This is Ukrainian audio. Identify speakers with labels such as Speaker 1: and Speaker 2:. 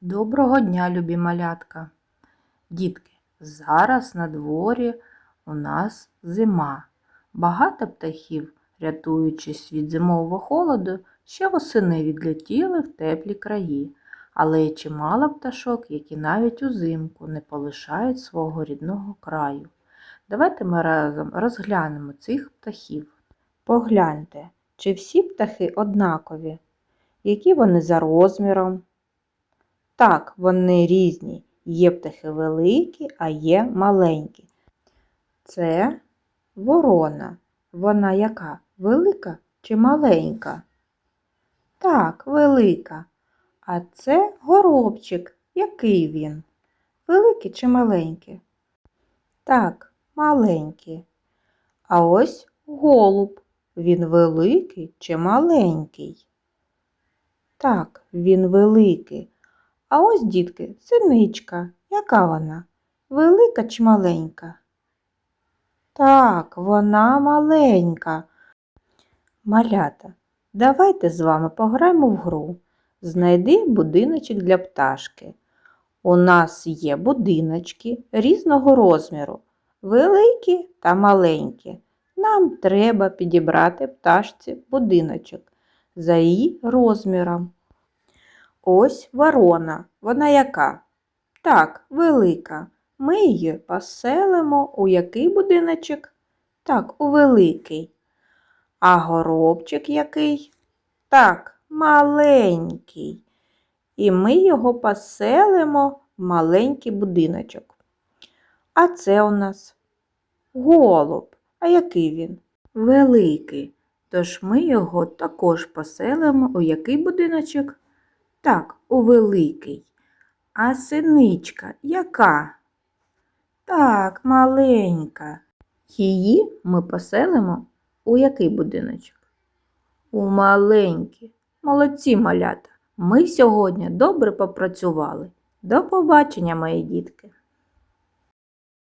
Speaker 1: Доброго дня, любі малятка. Дітки, зараз на дворі у нас зима. Багато птахів, рятуючись від зимового холоду, ще восени відлетіли в теплі краї. Але є чимало пташок, які навіть узимку не полишають свого рідного краю. Давайте ми разом розглянемо цих птахів. Погляньте, чи всі птахи однакові, які вони за розміром, так, вони різні. Є птахи великі, а є маленькі. Це ворона. Вона яка? Велика чи маленька? Так, велика. А це горобчик. Який він? Великий чи маленький? Так, маленький. А ось голуб. Він великий чи маленький? Так, він великий. А ось, дітки, синичка. Яка вона? Велика чи маленька? Так, вона маленька. Малята, давайте з вами пограємо в гру. Знайди будиночок для пташки. У нас є будиночки різного розміру, великі та маленькі. Нам треба підібрати пташці будиночок за її розміром. Ось ворона. Вона яка? Так, велика. Ми її поселимо у який будиночок? Так, у великий. А горобчик який? Так, маленький. І ми його поселимо в маленький будиночок. А це у нас голуб. А який він? Великий. Тож ми його також поселимо у який будиночок? Так, у великий. А синичка яка? Так, маленька. Її ми поселимо у який будиночок? У маленький. Молодці малята. Ми сьогодні добре попрацювали. До побачення, мої дітки!